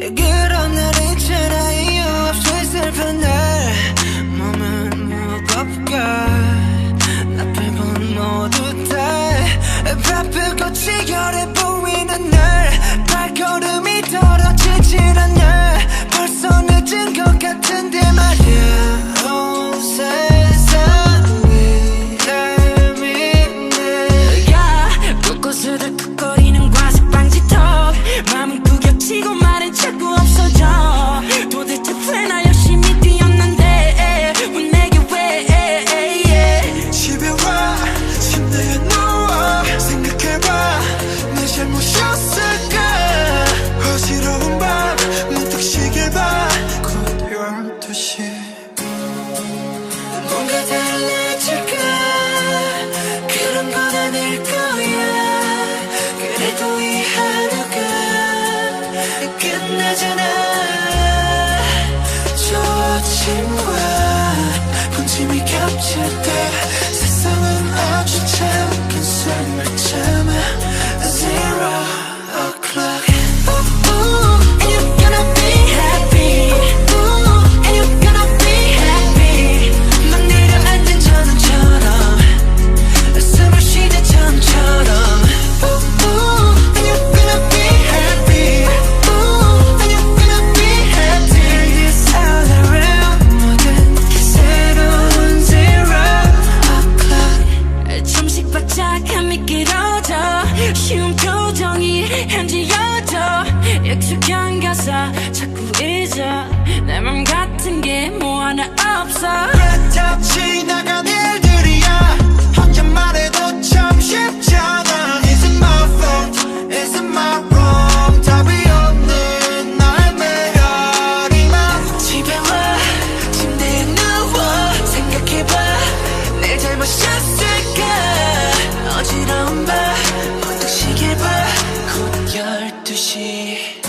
Good on that itch and I 끝나잖아. 저 친구야. 분침이 겹칠 때 자꾸 잊어. 내 맘 같은 게 뭐 하나 없어. 다 지나간 일들이야. 혼자만 해도 참 쉽잖아. Isn't my fault, isn't my wrong. 답이 없는 나의 메아리만 집에 와 침대에 누워 생각해봐. 내 잘못이었을까? 어지러운 밤 문득 시계 봐 곧 열두시.